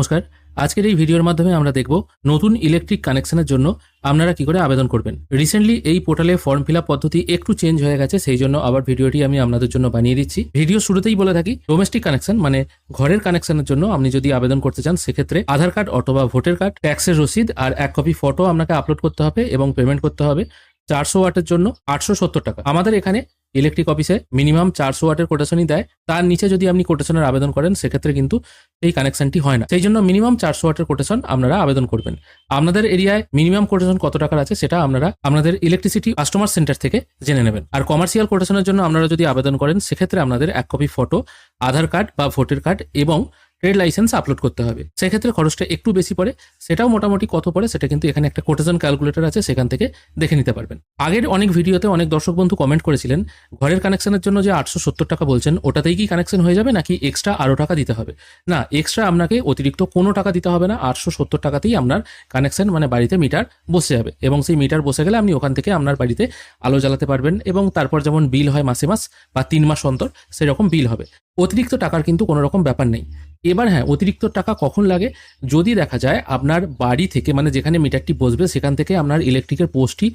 নমস্কার। আজকের এই ভিডিওর মাধ্যমে আমরা দেখব নতুন ইলেকট্রিক কানেকশনের জন্য আপনারা কি করে আবেদন করবেন। রিসেন্টলি এই পোর্টালে ফর্ম ফিল পদ্ধতি একটু চেঞ্জ হয়ে গেছে, সেই জন্য আবার ভিডিওটি আমি আপনাদের জন্য বানিয়ে দিচ্ছি। ভিডিও শুরুতেই বলে থাকি ডোমেস্টিক কানেকশন মানে ঘরের কানেকশনের জন্য আপনি যদি আবেদন করতে চান, সেক্ষেত্রে আধার কার্ড অথবা ভোটার কার্ড ট্যাক্সের রসিদ আর এক কপি ফটো আপনাকে আপলোড করতে হবে এবং পেমেন্ট করতে হবে চারশো ওয়াটের জন্য আটশো সত্তর টাকা। আমাদের এখানে ইলেকট্রিক অফিসে মিনিমাম চারশো ওয়াটের কোটেশনই দেয়। তার নিচে যদি আপনি কোটেশনের আবেদন করেন, সেক্ষেত্রে কিন্তু এই কানেকশনটি হয় না। সেই জন্য মিনিমাম চারশো ওয়াটের কোটেশন আপনারা আবেদন করবেন। আপনাদের এরিয়ায় মিনিমাম কোটেশন কত টাকার আছে সেটা আপনারা আপনাদের ইলেকট্রিসিটি কাস্টমার সেন্টার থেকে জেনে নেবেন। আর কমার্শিয়াল কোটেশনের জন্য আপনারা যদি আবেদন করেন, সেক্ষেত্রে আপনাদের এক কপি ফটো আধার কার্ড বা ভোটার কার্ড এবং ট্রেড লাইসেন্স আপলোড করতে হবে। সেক্ষেত্রে খরচটা একটু বেশি পড়ে, সেটাও মোটামুটি কত পড়ে সেটা কিন্তু এখানে একটা কোটেশন ক্যালকুলেটর আছে, সেখান থেকে দেখে নিতে পারবেন। আগের অনেক ভিডিওতে অনেক দর্শক বন্ধু কমেন্ট করেছিলেন, ঘরের কানেকশনের জন্য যে আটশো সত্তর টাকা বলছেন, ওটাতেই কি কানেকশন হয়ে যাবে নাকি এক্সট্রা আরও টাকা দিতে হবে? না এক্সট্রা আপনাকে অতিরিক্ত কোনো টাকা দিতে হবে না, আটশো সত্তর টাকাতেই আপনার কানেকশন মানে বাড়িতে মিটার বসে যাবে এবং সেই মিটার বসে গেলে আপনি ওখান থেকে আপনার বাড়িতে আলো জ্বালাতে পারবেন এবং তারপর যেমন বিল হয় মাসে মাস বা তিন মাস অন্তর, সেরকম বিল হবে। অতিরিক্ত টাকার কিন্তু কোনো রকম ব্যাপার নেই। এবার হ্যাঁ অতিরিক্ত টাকা কখন লাগে? যদি দেখা যায় আপনার বাড়ি থেকে মানে যেখানে মিটারটি বসবে, সেখান থেকে আপনার ইলেকট্রিকের পোস্টটি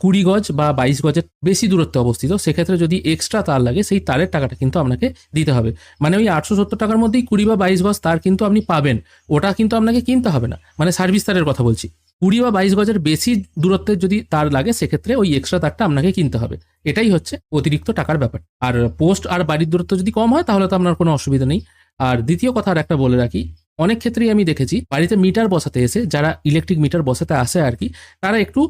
কুড়ি গজ বা বাইশ গজের বেশি দূরত্বে অবস্থিত, সেক্ষেত্রে যদি এক্সট্রা তার লাগে, সেই তারের টাকাটা কিন্তু আপনাকে দিতে হবে। মানে ওই আটশো সত্তর টাকার মধ্যেই কুড়ি বা বাইশ গজ তার কিন্তু আপনি পাবেন। ওটা কিন্তু আপনাকে কিনতে হবে না। মানে সার্ভিস তারের কথা বলছি। কুড়ি বা বাইশ গজের বেশি দূরত্বের যদি তার লাগে, সেক্ষেত্রে ওই এক্সট্রা তারটা আপনাকে কিনতে হবে। এটাই হচ্ছে অতিরিক্ত টাকার ব্যাপার। আর পোস্ট আর বাড়ির দূরত্ব যদি কম হয়, তাহলে তো আপনার কোনো অসুবিধা নেই। আর দ্বিতীয় কথা আর একটা বলে রাখি অনেক ক্ষেত্রেই আমি দেখেছি বাড়িতে মিটার বসাতে এসে, যারা ইলেকট্রিক মিটার বসাতে আসে আর কি, তারা একটু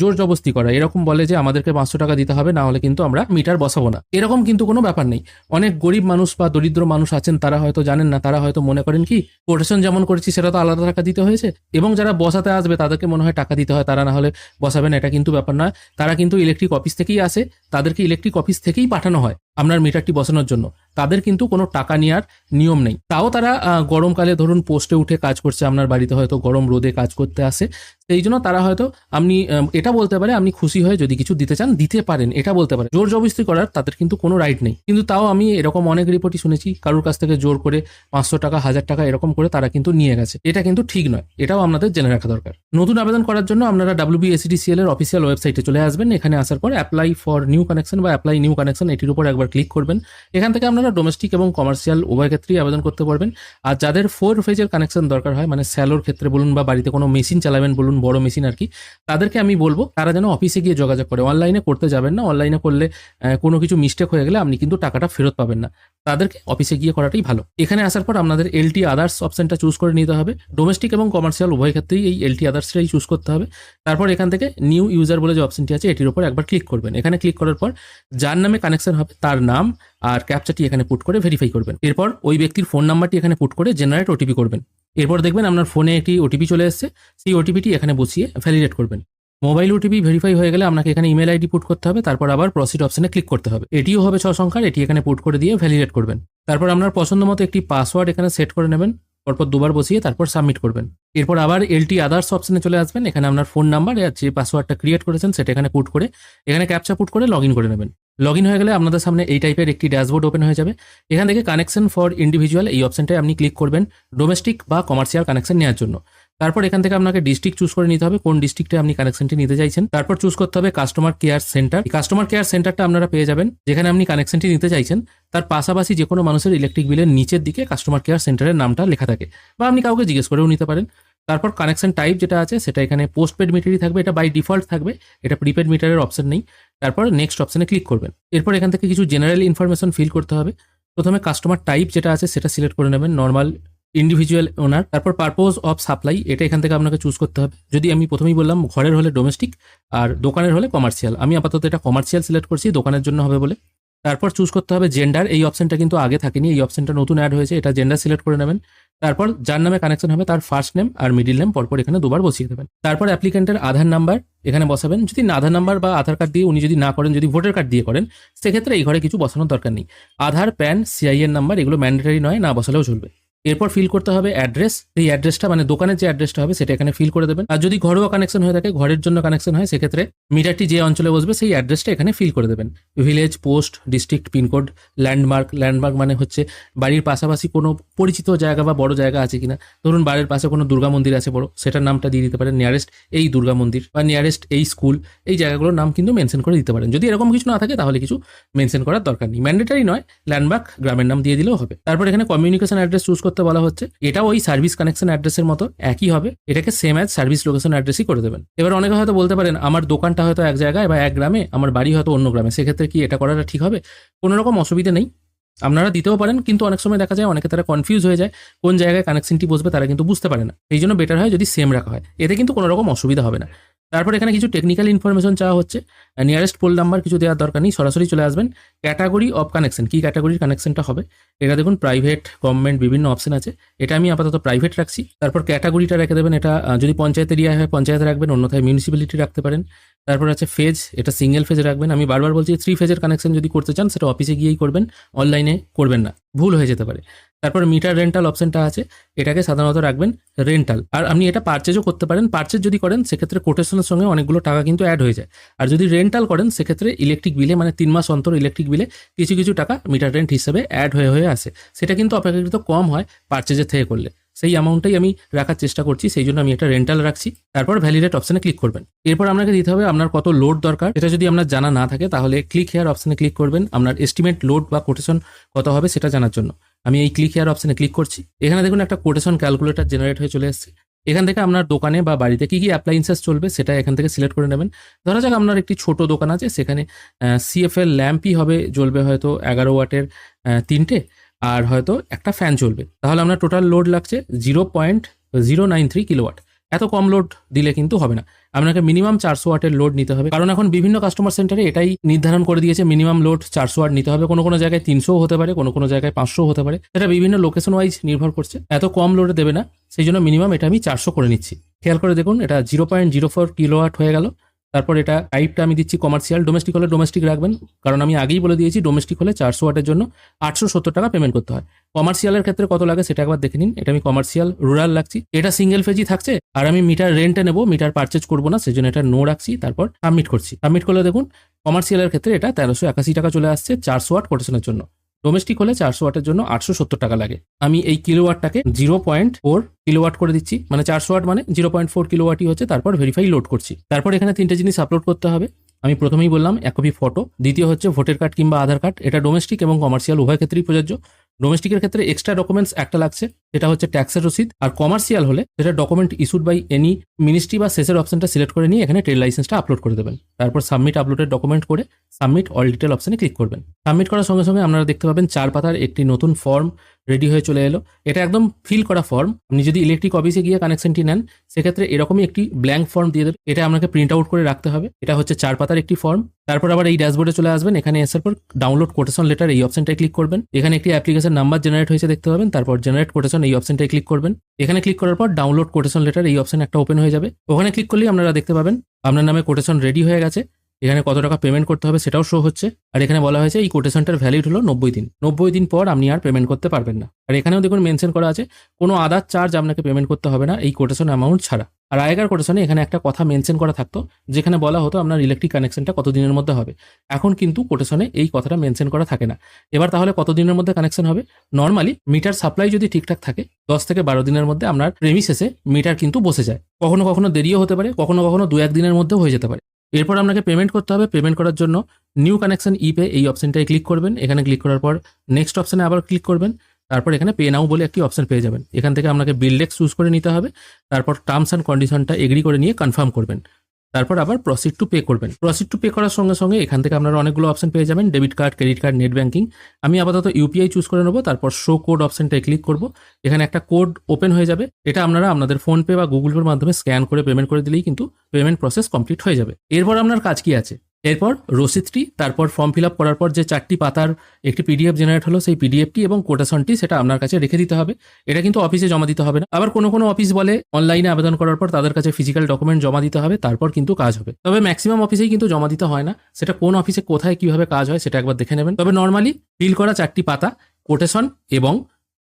জোর জবস্তি করে। এরকম বলে যে, আমাদেরকে পাঁচশো টাকা দিতে হবে, না হলে কিন্তু আমরা মিটার বসাবো না। এরকম কিন্তু কোনো ব্যাপার নেই। অনেক গরিব মানুষ বা দরিদ্র মানুষ আছেন, তারা হয়তো জানেন না, তারা হয়তো মনে করেন কি কোটেশন যেমন করেছি, সেটা তো আলাদা টাকা দিতে হয়েছে। এবং যারা বসাতে আসবে, তাদেরকে মনে হয় টাকা দিতে হয়, তারা না হলে বসাবেন এটা কিন্তু ব্যাপার নয়। তারা কিন্তু ইলেকট্রিক অফিস থেকেই আসে, তাদেরকে ইলেকট্রিক অফিস থেকেই পাঠানো হয়। আপনার মিটারটি বসানোর জন্য। তাদের কিন্তু কোনো টাকা নেওয়ার নিয়ম নেই। তাও তারা গরমকালে ধরুন পোস্টে উঠে কাজ করছে, আপনার বাড়িতে হয়তো গরম রোদে কাজ করতে আসে। সেই জন্য তারা হয়তো আপনি এটা বলতে পারে আপনি খুশি হয়ে যদি কিছু দিতে চান, দিতে পারেন, এটা বলতে পারে। জোর জবস্তি করার তাদের কিন্তু কোনো রাইট নেই। কিন্তু তাও আমি এরকম অনেক রিপোর্টই শুনেছি, কারোর কাছ থেকে জোর করে পাঁচশো টাকা, হাজার টাকা এরকম করে তারা কিন্তু নিয়ে গেছে। এটা কিন্তু ঠিক নয়। এটাও আপনাদের জেনে রাখা দরকার। নতুন আবেদন করার জন্য আপনারা ডাব্লিউবিএসিডিসিএল এর অফিসিয়াল ওয়েবসাইটে চলে আসবেন। এখানে আসার পর অ্যাপ্লাই ফর নিউ কানেকশন বা অ্যাপ্লাই নিউ কানেকশন এটির উপর একবার ক্লিক করবেন। এখান থেকে আপনারা ডোমেস্টিক এবং কমার্শিয়াল উভয় ক্ষেত্রেই আবেদন করতে পারবেন। আর যাদের ফোর ফেজের কানেকশন দরকার হয় মানে স্যালোর ক্ষেত্রে বলুন বা বাড়িতে কোনো মেশিন চালাবেন বলুন বড় মেশিন আর কি, তাদেরকে আমি বলব তারা যেন অফিসে গিয়ে যোগাযোগ করে। অনলাইনে করতে যাবেন না অনলাইনে করলে কোনো কিছু মিস্টেক হয়ে গেলে আপনি কিন্তু টাকাটা ফেরত পাবেন না। তাদেরকে অফিসে গিয়ে করাটাই ভালো। এখানে আসার পর আপনাদের এলটি আদার্স অপশনটা চুজ করে নিতে হবে। ডোমেস্টিক এবং কমার্শিয়াল উভয় ক্ষেত্রেই এই এলটি আদার্সটাই চুজ করতে হবে। তারপর এখান থেকে নিউ ইউজার বলে যে অপশনটি আছে, এটির উপর একবার ক্লিক করবেন। এখানে ক্লিক করার পর যার নামে কানেকশন হবে, তার নাম আর ক্যাপচাটি এখানে পুট করে ভেরিফাই করবেন। এরপর ওই ব্যক্তির ফোন নাম্বারটি এখানে পুট করে জেনারেট ওটিপি করবেন। এরপর দেখবেন আপনার ফোনে একটি ওটিপি চলে এসেছে। সেই ওটিপিটি এখানে বসিয়ে ভ্যালিডেট করবেন। মোবাইল ওটিপি ভেরিফাই হয়ে গেলে আপনাকে এখানে ইমেল আইডি পুট করতে হবে, তারপর আবার প্রসিড অপশনে ক্লিক করতে হবে। এটিও হবে ছ সংখ্যার, এটি এখানে পুট করে দিয়ে ভ্যালিডেট করবেন। তারপর আপনার পছন্দ মতো একটি পাসওয়ার্ড এখানে সেট করে নেবেন, পরপর দুবার বসিয়ে তারপর সাবমিট করবেন। এরপর আবার এলটি আদার্স অপশনে চলে আসবেন, এখানে আপনার ফোন নাম্বার আর যে পাসওয়ার্ডটা ক্রিয়েট করেছেন, সেটা এখানে পুট করে, এখানে ক্যাপচা পুট করে লগ করে নেবেন। লগ হয়ে গেলে আপনাদের সামনে এই টাইপের একটি ড্যাশবোর্ড ওপেন হয়ে যাবে। এখান থেকে কানেকশন ফর ইন্ডিভিজুয়াল এই অপশনটায় আপনি ক্লিক করবেন ডোমেস্টিক বা কমার্শিয়াল কানেকশন নেওয়ার জন্য। তারপর এখান থেকে আপনাকে ডিস্ট্রিক্ট চুজ করে নিতে হবে, কোন ডিস্ট্রিক্টে আপনি কানেকশনটি নিতে চাইছেন। তারপর চুজ করতে হবে customer care centre customer care সেন্টারটা আপনারা পেয়ে যাবেন, যেখানে আপনি কানেকশনটি নিতে চাইছেন। তার পাশাপাশি যে কোনো মানুষের ইলেকট্রিক বিলের নিচের দিকে কাস্টমার কেয়ার সেন্টারের নামটা লেখা থাকে বা আপনি কাউকে জিজ্ঞেস করেও নিতে পারেন। তারপর কানেকশন টাইপ যেটা আছে, সেটা এখানে পোস্টপেড মিটারই থাকবে, এটা বাই ডিফল্ট থাকবে, এটা প্রিপেড মিটারের অপশন নেই। তারপর নেক্সট অপশনে ক্লিক করবেন। এরপর এখান থেকে কিছু জেনারেল ইনফরমেশন ফিল করতে হবে। প্রথমে কাস্টমার টাইপ যেটা আছে, সেটা সিলেক্ট করে নেবেন নর্মাল ইন্ডিভিজুয়াল ওনার তারপর পারপোজ অফ সাপ্লাই এটা এখান থেকে আপনাকে চুজ করতে হবে। যদি আমি প্রথমেই বললাম ঘরের হলে ডোমেস্টিক আর দোকানের হলে কমার্শিয়াল আমি আপাতত এটা কমার্শিয়াল সিলেক্ট করছি, দোকানের জন্য হবে বলে। তারপর চুজ করতে হবে জেন্ডার এই অপশনটা কিন্তু আগে থাকেনি, এই অপশনটা নতুন অ্যাড হয়েছে, এটা জেন্ডার সিলেক্ট করে নেবেন। তারপর যার নামে কানেকশন হবে তার ফার্স্ট নেম আর মিডিল নেম পরপর এখানে দুবার বসিয়ে দেবেন। তারপর অ্যাপ্লিকেন্টের আধার নাম্বার এখানে বসাবেন। যদি আধার নাম্বার বা আধার কার্ড দিয়ে উনি যদি না করেন, যদি ভোটার কার্ড দিয়ে করেন, সেক্ষেত্রে এই ঘরে কিছু বসানোর দরকার নেই। আধার প্যান সিআইএন নাম্বার এগুলো ম্যান্ডেটারি নয়, না বসালেও চলবে। এরপর ফিল করতে হবে অ্যাড্রেস এই অ্যাড্রেসটা মানে দোকানের যে অ্যাড্রেসটা হবে, সেটা এখানে ফিল করে দেবেন। আর যদি ঘরোয়া কানেকশন হয়ে থাকে, ঘরের জন্য কানেকশন হয়, সেক্ষেত্রে মিটারটি যে অঞ্চলে বসবে, সেই অ্যাড্রেসটা এখানে ফিল করে দেবেন। Village post district pincode landmark landmark মানে হচ্ছে বাড়ির পাশাপাশি কোনো পরিচিত জায়গা বা বড় জায়গা আছে কিনা। ধরুন বাড়ির পাশে কোনো দুর্গা মন্দির আছে বড়, সেটার নামটা দিয়ে দিতে পারেন নিয়ারেস্ট এই দুর্গা মন্দির বা নিয়ারেস্ট এই স্কুল এই জায়গাগুলোর নাম কিন্তু মেনশন করে দিতে পারেন। যদি এরকম কিছু না থাকে, তাহলে কিছু মেনশন করার দরকার নেই। ম্যান্ডেটারি নয় ল্যান্ডমার্ক গ্রামের নাম দিয়ে দিলেও হবে। তারপর এখানে কমিউনিকেশন অ্যাড্রেস চুজ করতে বলা হচ্ছে এটা ওই সার্ভিস কানেকশন অ্যাড্রেসের মতো, একই হবে। এটাকে সেম অ্যাজ সার্ভিস লোকেশন অ্যাড্রেসই করে দেবেন। এবার অনেকে হয়তো বলতে পারেন, আমার দোকানটা হয়তো এক জায়গায় বা এক গ্রামে, আমার বাড়ি হয়তো অন্য গ্রামে। সেক্ষেত্রে কি এটা করাটা ঠিক হবে? কোনো রকম অসুবিধা নেই। আপনারা দিতেও পারেন, কিন্তু অনেক সময় দেখা যায় অনেকে তারা কনফিউজ হয়ে যায়, কোন জায়গায় কানেকশনটি বসবে তারা কিন্তু বুঝতে পারে না। এই জন্য বেটার হয় যদি সেম রাখা হয়। এতে কিন্তু কোনো রকম অসুবিধা হবে না। তারপর এখানে কিছু টেকনিক্যাল ইনফরমেশন চাওয়া হচ্ছে। নিয়ারেস্ট পোল নাম্বার কিছু দেওয়ার দরকার নেই, সরাসরি চলে আসবেন। ক্যাটাগরি অফ কানেকশন কী ক্যাটাগরির কানেকশনটা হবে? এটা দেখুন প্রাইভেট গভর্নমেন্ট বিভিন্ন অপশন আছে। এটা আমি আপাতত প্রাইভেট রাখছি। তারপর ক্যাটাগরিটা রেখে দেবেন, এটা যদি পঞ্চায়েত এরিয়া হয়, পঞ্চায়েত রাখবেন, অন্যথায় মিউনিসিপ্যালিটি রাখতে পারেন। তারপর আছে ফেজ এটা সিঙ্গেল ফেজে রাখবেন। আমি বারবার বলছি থ্রি ফেজের কানেকশন যদি করতে চান, সেটা অফিসে গিয়েই করবেন অনলাইনে করবেন না। ভুল হয়ে যেতে পারে। তারপর মিটার রেন্টাল অপশনটা আছে, এটাকে সাধারণত রাখবেন রেন্টাল আর আপনি এটা পারচেজও করতে পারেন। পারচেজ যদি করেন, সেক্ষেত্রে কোটেশনের সঙ্গে অনেকগুলো টাকা কিন্তু অ্যাড হয়ে যায়। আর যদি রেন্টাল করেন, সেক্ষেত্রে ইলেকট্রিক বিলে মানে তিন মাস অন্তর ইলেকট্রিক বিলে কিছু কিছু টাকা মিটার রেন্ট হিসেবে অ্যাড হয়ে হয়ে আসে। সেটা কিন্তু অপেক্ষাকৃত কম হয় পারচেজের থেকে করলে। সেই অ্যামাউন্টটাই আমি রাখার চেষ্টা করছি, সেই জন্য আমি এটা রেন্টাল রাখছি। তারপর ভ্যালিডেট অপশনে ক্লিক করবেন। এরপর আপনাকে দিতে হবে আপনার কত লোড দরকার। এটা যদি আপনার জানা না থাকে, তাহলে ক্লিক হেয়ার অপশনে ক্লিক করবেন। আপনার এস্টিমেট লোড বা কোটেশন কত হবে সেটা জানার জন্য। আমি এই ক্লিক হেয়ার অপশানে ক্লিক করছি। এখানে দেখুন একটা কোটেশন ক্যালকুলেটর জেনারেট হয়ে চলে এসেছে। এখান থেকে আপনার দোকানে বা বাড়িতে কী কী অ্যাপ্লায়েন্সেস চলবে সেটা এখান থেকে সিলেক্ট করে নেবেন। ধরা যাক আপনার একটি ছোট দোকান আছে, সেখানে সিএফএল ল্যাম্পই হবে, জ্বলবে হয়তো এগারো ওয়াটের তিনটে, আর হয়তো একটা ফ্যান চলবে। তাহলে আপনার টোটাল লোড লাগছে zero point zero nine three kilowatt এত কম লোড দিলে কিন্তু হবে না। আপনাকে মিনিমাম চারশো ওয়াটের লোড নিতে হবে। কারণ এখন বিভিন্ন কাস্টমার সেন্টারে এটাই নির্ধারণ করে দিয়েছে মিনিমাম লোড চারশো ওয়াট নিতে হবে। কোনো কোনো জায়গায় তিনশো হতে পারে, কোনো কোনো জায়গায় পাঁচশো হতে পারে। সেটা বিভিন্ন লোকেশন ওয়াইজ নির্ভর করছে। এত কম লোডে দেবে না, সেই জন্য মিনিমাম এটা আমি চারশো করে নিচ্ছি। খেয়াল করে দেখুন, এটা zero point zero four kilowatt হয়ে গেল। তারপর এটা টাইপটা আমি দিচ্ছি কমার্শিয়াল ডোমেস্টিক হলে ডোমেস্টিক রাখবেন। কারণ আমি আগেই বলে দিয়েছি ডোমেস্টিক হলে চারশো ওয়াটের জন্য আটশো সত্তর টাকা পেমেন্ট করতে হয়। কমার্শিয়ালের ক্ষেত্রে কত লাগে সেটা একবার দেখে নিন। এটা আমি কমার্শিয়াল রুরাল রাখছি। এটা সিঙ্গেল ফেজই থাকছে, আর আমি মিটার রেন্টে নেব মিটার পারচেজ করব না, সেজন্য এটা নো রাখছি, তারপর সাবমিট করছি। সাবমিট করলে দেখুন কমার্শিয়ালের ক্ষেত্রে এটা তেরোশো একাশি টাকা চলে আসছে, চারশো ওয়াট কোটেশনের জন্য। ডোমেস্টিক হলে চারশো ওয়াটের জন্য আটশো সত্তর টাকা লাগে। আমি এই কিলোওয়াটটাকে জিরো পয়েন্ট ফোর কিলোওয়াট করে দিচ্ছি। মানে চারশো ওয়াট মানে জিরো পয়েন্ট ফোর কিলোওয়াটই হচ্ছে। তারপর ভেরিফাই লোড করছি। তারপর এখানে তিনটে জিনিস আপলোড করতে হবে। আমি প্রথমেই বললাম, এক কপি ফটো দ্বিতীয় হচ্ছে ভোটের কার্ড কিংবা আধার কার্ড এটা ডোমেস্টিক এবং কমার্শিয়াল উভয় ক্ষেত্রেই প্রযোজ্য। ডোমেস্টিকের ক্ষেত্রে এক্সট্রা ডকুমেন্টস একটা লাগছে, সেটা হচ্ছে ট্যাক্সের রসিদ আর কমার্শিয়াল হলে সেটা document issued by any ministry বা সেসের অপশনটা সিলেক্ট করে নিয়ে এখানে ট্রেড লাইসেন্সটা আপলোড করে দেবেন। তারপর সাবমিট আপলোডের ডকুমেন্ট করে সাবমিট অল ডিটেল অপশনে ক্লিক করবেন। সাবমিট করার সঙ্গে সঙ্গে আপনারা দেখতে পাবেন চার পাতার একটি নতুন ফর্ম রেডি হয়ে চলে এলো। এটা একদম ফিল করা ফর্ম আপনি যদি ইলেকট্রিক অফিসে গিয়ে কানেকশনটি নেন, সেক্ষেত্রে এরকমই একটি ব্ল্যাঙ্ক ফর্ম দিয়ে দেবে। এটা আপনাকে প্রিন্ট আউট করে রাখতে হবে। এটা হচ্ছে চার পাতার একটি ফর্ম তারপর আবার এই ড্যাশবোর্ডে চলে আসবেন। এখানে আসার পর ডাউনলোড কোটেশন লেটার এই অপশনটায় ক্লিক করবেন। এখানে একটি অ্যাপ্লিকেশন নাম্বার জেনারেট হয়েছে দেখতে পাবেন। তারপর জেনারেট কোটেশন এই অপশনটায় ক্লিক করবেন। এখানে ক্লিক করার পর ডাউনলোড কোটেশন লেটার এই অপশন একটা ওপেন হয়ে যাবে। ওখানে ক্লিক করলেই আপনারা দেখতে পাবেন, আপনার নামে কোটেশন রেডি হয়ে গেছে। এখানে কত টাকা পেমেন্ট করতে হবে সেটাও শো হচ্ছে। আর এখানে বলা হয়েছে, এই কোটেশনটার ভ্যালিড হলো নব্বই দিন। নব্বই দিন পর আপনি আর পেমেন্ট করতে পারবেন না। আর এখানেও দেখুন মেনশন করা আছে, কোনো আদার চার্জ আপনাকে পেমেন্ট করতে হবে না এই কোটেশন অ্যামাউন্ট ছাড়া। আর আগেকার কোটেশনে এখানে একটা কথা মেনশন করা থাকতো, যেখানে বলা হতো আপনার ইলেকট্রিক কানেকশনটা কত দিনের মধ্যে হবে। এখন কিন্তু কোটেশনে এই কথাটা মেনশন করা থাকে না। এবার তাহলে কত দিনের মধ্যে কানেকশন হবে? নর্মালি মিটার সাপ্লাই যদি ঠিকঠাক থাকে, দশ থেকে বারো দিনের মধ্যে আপনার প্রেমিসেসে মিটার কিন্তু বসে যায়। কখনো কখনো দেরিও হতে পারে, কখনো কখনো দু এক দিনের মধ্যেও হয়ে যেতে পারে। এরপর আপনাকে পেমেন্ট করতে হবে। পেমেন্ট করার জন্য নিউ কানেকশন ই পে এই অপশানটায় ক্লিক করবেন। এখানে ক্লিক করার পর নেক্সট অপশানে আবার ক্লিক করবেন। তারপর এখানে পে নাও বলে একটি অপশান পেয়ে যাবেন। এখান থেকে আপনাকে বিল্ডেক্স চুজ করে নিতে হবে। তারপর টার্মস অ্যান্ড কন্ডিশনটা এগ্রি করে নিয়ে কনফার্ম করবেন। তারপর আবার প্রসিড টু পে করবেন। প্রসিড টু পে করার সঙ্গে সঙ্গে এখান থেকে আপনারা অনেকগুলো অপশন পেয়ে যাবেন। Debit card credit card net banking আমি আপাতত ইউপিআই চুজ করে নেব, তারপর শো কোড অপশনটায় ক্লিক করব। এখানে একটা কোড ওপেন হয়ে যাবে। এটা আপনারা আপনাদের ফোনপে বা গুগল পের মাধ্যমে স্ক্যান করে পেমেন্ট করে দিলেই কিন্তু পেমেন্ট প্রসেস কমপ্লিট হয়ে যাবে। এরপর আপনার কাজ কি আছে? এরপর রসিদটি তারপর ফর্ম ফিল আপ করার পর যে চারটি পাতার একটি পিডিএফ জেনারেট হলো সেই পিডিএফটি এবং কোটেশনটি সেটা আপনার কাছে রেখে দিতে হবে। এটা কিন্তু অফিসে জমা দিতে হবে না। আবার কোনো কোনো অফিস বলে অনলাইনে আবেদন করার পর তাদের কাছে ফিজিক্যাল ডকুমেন্ট জমা দিতে হবে, তারপর কিন্তু কাজ হবে। তবে ম্যাক্সিমাম অফিসেই কিন্তু জমা দিতে হয় না। সেটা কোন অফিসে কোথায় কীভাবে কাজ হয় সেটা একবার দেখে নেবেন। তবে নর্মালি ফিল করা চারটি পাতা কোটেশন এবং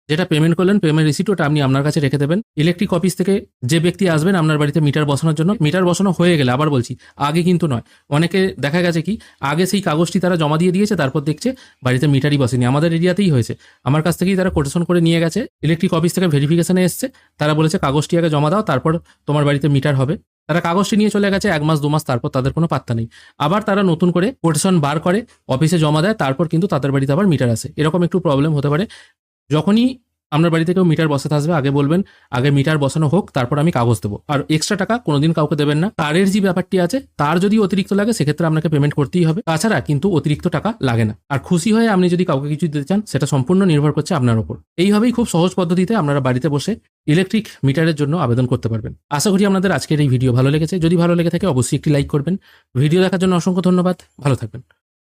যেটা পেমেন্ট করলেন পেমেন্ট রিসিট ওটা আপনি আপনার কাছে রেখে দেবেন। ইলেকট্রিক অফিস থেকে যে ব্যক্তি আসবেন আপনার বাড়িতে মিটার বসানোর জন্য মিটার বসানো হয়ে গেলে, আবার বলছি, আগে কিন্তু নয়, অনেকে দেখা গেছে কি, আগে সেই কাগজটি তারা জমা দিয়ে দিয়েছে, তারপর দেখছে বাড়িতে মিটারই বসেনি। আমাদের এরিয়াতেই হয়েছে। আমার কাছ থেকেই তারা কোটেশন করে নিয়ে গেছে ইলেকট্রিক অফিস থেকে ভেরিফিকেশনে এসছে, তারা বলেছে, কাগজটি আগে জমা দাও, তারপর তোমার বাড়িতে মিটার হবে। তারা কাগজটি নিয়ে চলে গেছে, এক মাস, দু মাস, তারপর তাদের কোনো পাত্তা নেই। আবার তারা নতুন করে কোটেশন বার করে অফিসে জমা দেয়, তারপর কিন্তু তাদের বাড়িতে আবার মিটার আসে। এরকম একটু প্রবলেম হতে পারে। যখনই আপনার বাড়িতে কেউ মিটার বসাতে আসবে, আগে বলবেন, আগে মিটার বসানো হোক, তারপর আমি কাগজ দেবো। আর এক্সট্রা টাকা কোনোদিন কাউকে দেবেন না। তারের যে ব্যাপারটি আছে, তার যদি অতিরিক্ত লাগে, সেক্ষেত্রে আপনাকে পেমেন্ট করতেই হবে। তাছাড়া কিন্তু অতিরিক্ত টাকা লাগে না। আর খুশি হয়ে আপনি যদি কাউকে কিছু দিতে চান, সেটা সম্পূর্ণ নির্ভর করছে আপনার উপর। এইভাবেই খুব সহজ পদ্ধতিতে আপনারা বাড়িতে বসে ইলেকট্রিক মিটারের জন্য আবেদন করতে পারবেন। আশা করি আপনাদের আজকের এই ভিডিও ভালো লেগেছে। যদি ভালো লেগে থাকে, অবশ্যই একটি লাইক করবেন। ভিডিও দেখার জন্য অসংখ্য ধন্যবাদ। ভালো থাকবেন।